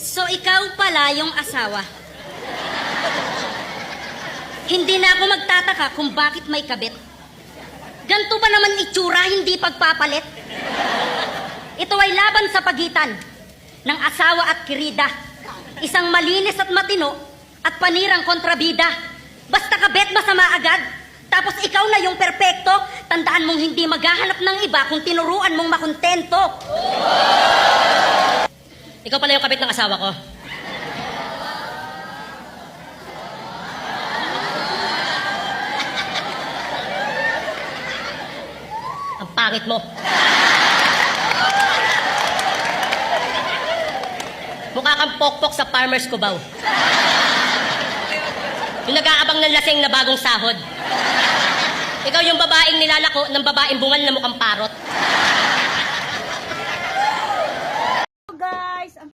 So ikaw pala yung asawa. Hindi na ako magtataka kung bakit may kabit. Ganto ba naman itsura, hindi pagpapalit? Ito ay laban sa pagitan ng asawa at kirida. Isang malinis at matino at panirang kontrabida. Basta kabet masama agad. Tapos ikaw na yung perpekto, tandaan mong hindi maghahanap ng iba kung tinuruan mong makontento. Ikaw pala yung kabit ng asawa ko. Ang pangit mo. Mukha kang pokpok sa farmer's kubaw. Yung nag-aabang ng lasing na bagong sahod. Ikaw yung babaeng nilalako ng babaeng bungal na mukhang parot.